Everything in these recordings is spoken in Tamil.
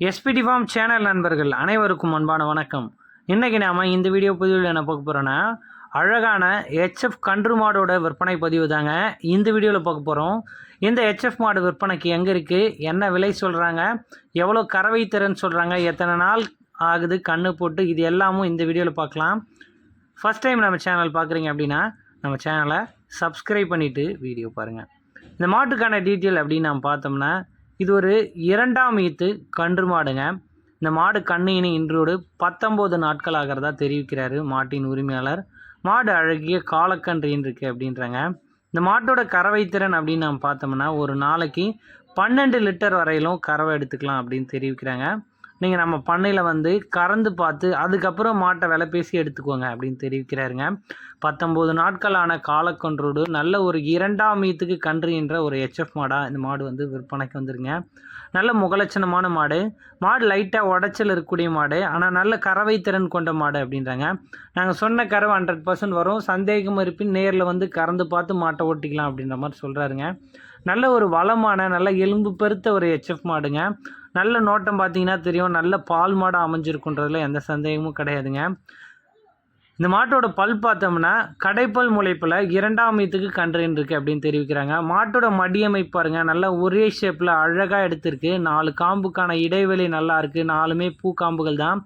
எஸ்பிடி ஃபார்ம் சேனல் நண்பர்கள் அனைவருக்கும் அன்பான வணக்கம். இன்றைக்கி நாம் இந்த வீடியோ பதிவில் என்ன பார்க்க போகிறோன்னா அழகான ஹெச்எஃப் கன்று மாடோட விற்பனை பதிவு தாங்க இந்த வீடியோவில் பார்க்க போகிறோம் இந்த ஹெச்எஃப் மாடு விற்பனைக்கு எங்கே இருக்குது என்ன விலை சொல்கிறாங்க எவ்வளோ கறவை திறன் சொல்கிறாங்க எத்தனை நாள் ஆகுது? கண்ணு போட்டு இது எல்லாமும் இந்த வீடியோவில் பார்க்கலாம். ஃபஸ்ட் டைம் நம்ம சேனல் பார்க்குறீங்க அப்படின்னா நம்ம சேனலை சப்ஸ்கிரைப் பண்ணிவிட்டு வீடியோ பாருங்கள் இந்த மாட்டுக்கான டீட்டெயில் அப்படின்னு நம்ம பார்த்தோம்னா இது ஒரு இரண்டாம் ஈத்து கன்று மாடுங்க. இந்த மாடு கண்ணினி இன்றோடு பத்தொம்போது நாட்கள் ஆகிறதா தெரிவிக்கிறாரு மாட்டின் உரிமையாளர். மாடு அழகிய காலக்கன்று இருக்கு அப்படின்றாங்க. இந்த மாட்டோட கறவை திறன் அப்படின்னு நம்ம பார்த்தோம்னா ஒரு நாளைக்கு பன்னெண்டு லிட்டர் வரையிலும் கறவை எடுத்துக்கலாம் அப்படின்னு தெரிவிக்கிறாங்க. நீங்கள் நம்ம பண்ணையில் வந்து கறந்து பார்த்து அதுக்கப்புறம் மாட்டை விலை பேசி எடுத்துக்கோங்க அப்படின்னு தெரிவிக்கிறாருங்க. பத்தொம்போது நாட்களான காலக்கன்றோடு நல்ல ஒரு இரண்டாம் மீத்துக்கு கன்று என்ற ஒரு ஹெச்எஃப் மாடாக இந்த மாடு வந்து விற்பனைக்கு வந்துருங்க. நல்ல முகலட்சணமான மாடு. மாடு லைட்டாக உடச்சல் இருக்கக்கூடிய மாடு. ஆனால் நல்ல கறவை திறன் கொண்ட மாடு அப்படின்றாங்க. நாங்கள் சொன்ன கறவை ஹண்ட்ரட் பர்சன்ட் வரும். சந்தேகம் இருப்பின் நேரில் வந்து கறந்து பார்த்து மாட்டை ஓட்டிக்கலாம் அப்படின்ற மாதிரி சொல்கிறாருங்க நல்ல ஒரு வளமான நல்ல எலும்பு பெருத்த ஒரு ஹெச்எஃப் மாடுங்க. நல்ல நோட்டம் பார்த்தீங்கன்னா தெரியும். நல்ல பால் மாடாக அமைஞ்சிருக்குன்றதுல எந்த சந்தேகமும் கிடையாதுங்க. இந்த மாட்டோட பல் பார்த்தோம்னா கடைப்பல் முளைப்பில் இரண்டாம் மீத்துக்கு கன்றுன்னு இருக்குது அப்படின்னு தெரிவிக்கிறாங்க. மாட்டோட மடியமைப்பு பாருங்க நல்லா ஒரே ஷேப்பில் அழகாக எடுத்திருக்கு. நாலு காம்புக்கான இடைவெளி நல்லா இருக்குது நாலுமே பூ காம்புகள் தான்.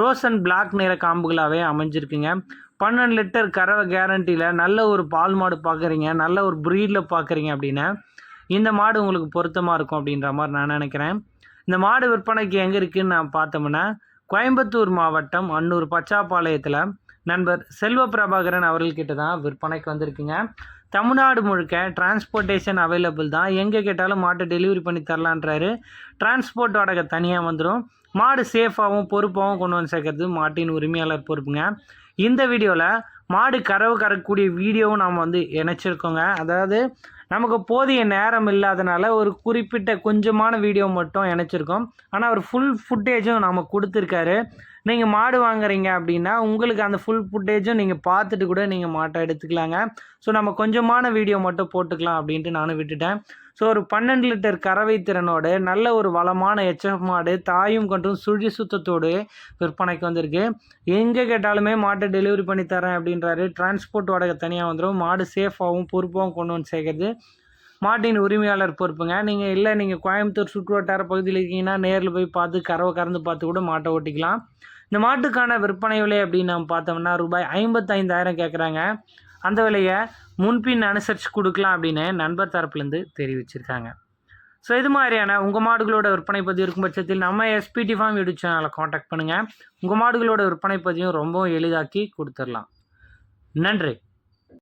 ரோஸ் அண்ட் பிளாக் நிற காம்புகளாகவே அமைஞ்சிருக்குங்க. பன்னெண்டு லிட்டர் கறவை கேரண்டியில் நல்ல ஒரு பால் மாடு பார்க்குறீங்க நல்ல ஒரு ப்ரீடில் பார்க்குறீங்க அப்படின்னா இந்த மாடு உங்களுக்கு பொருத்தமாக இருக்கும் அப்படின்ற மாதிரி நான் நினைக்கிறேன். இந்த மாடு விற்பனைக்கு எங்கே இருக்குதுன்னு நான் பார்த்தோம்னா கோயம்புத்தூர் மாவட்டம் அன்னூர் பச்சாப்பாளையத்தில். நண்பர் செல்வ பிரபாகரன் அவர்கள்கிட்ட தான் விற்பனைக்கு வந்திருக்குங்க. தமிழ்நாடு முழுக்க டிரான்ஸ்போர்ட்டேஷன் அவைலபிள் தான். எங்கே கேட்டாலும் மாட்டை டெலிவரி பண்ணி தரலான்றாரு. டிரான்ஸ்போர்ட் வாடகை தனியாக வந்துடும் மாடு சேஃபாகவும் பொறுப்பாகவும் கொண்டு வந்து சேர்க்கறது மாட்டின் உரிமையாளர் பொறுப்புங்க. இந்த வீடியோவில் மாடு கறவு கறக்கக்கூடிய வீடியோவும் நாம் வந்து இணைச்சிருக்கோங்க. அதாவது நமக்கு போதிய நேரம் இல்லாதனால ஒரு குறிப்பிட்ட கொஞ்சமான வீடியோ மட்டும் இணைச்சிருக்கோம். ஆனால் அவர் ஃபுல் ஃபுட்டேஜும் நம்ம கொடுத்துருக்காரு. நீங்கள் மாடு வாங்குறீங்க அப்படின்னா உங்களுக்கு அந்த ஃபுல் ஃபுட்டேஜும் நீங்கள் பார்த்துட்டு கூட நீங்கள் மாட்டை எடுத்துக்கலாங்க. ஸோ நம்ம கொஞ்சமான வீடியோ மட்டும் போட்டுக்கலாம் அப்படின்ட்டு நானும் விட்டுட்டேன். ஸோ ஒரு பன்னெண்டு லிட்டர் கறவை திறனோடு நல்ல ஒரு வளமான எச்எஃப் மாடு தாயும் கன்றும் சுழி சுத்தத்தோடு விற்பனைக்கு வந்திருக்கு. எங்கே கேட்டாலுமே மாட்டை டெலிவரி பண்ணி தரேன் அப்படின்றாரு. டிரான்ஸ்போர்ட் வாடகை தனியாக வந்துடும் மாடு சேஃபாகவும் பொறுப்பாகவும் கொண்டு வந்து சேர்க்குறது. மாட்டின் உரிமையாளர் பொறுப்புங்க. நீங்கள் இல்லை நீங்கள் கோயம்புத்தூர் சுற்றுவட்டார பகுதியில் இருக்கீங்கன்னா நேரில் போய் பார்த்து கறவை கறந்து பார்த்து கூட மாட்டை ஓட்டிக்கலாம். இந்த மாட்டுக்கான விற்பனை விலை அப்படின்னு நம்ம பார்த்தோம்னா ரூபாய் ஐம்பத்தைந்தாயிரம் கேட்குறாங்க அந்த விலையை முன்பின் அனுசரித்து கொடுக்கலாம் அப்படின்னு நண்பர் தரப்புலேருந்து தெரிவிச்சிருக்காங்க. ஸோ இது மாதிரியான உங்கள் மாடுகளோட விற்பனை பதிவு இருக்கும் பட்சத்தில் நம்ம எஸ்பிடி ஃபார்ம் யூடியூப் சேனலை காண்டாக்ட் பண்ணுங்கள் உங்கள் மாடுகளோட விற்பனை பதிவும் ரொம்பவும் எளிதாக்கி கொடுத்துடலாம் நன்றி.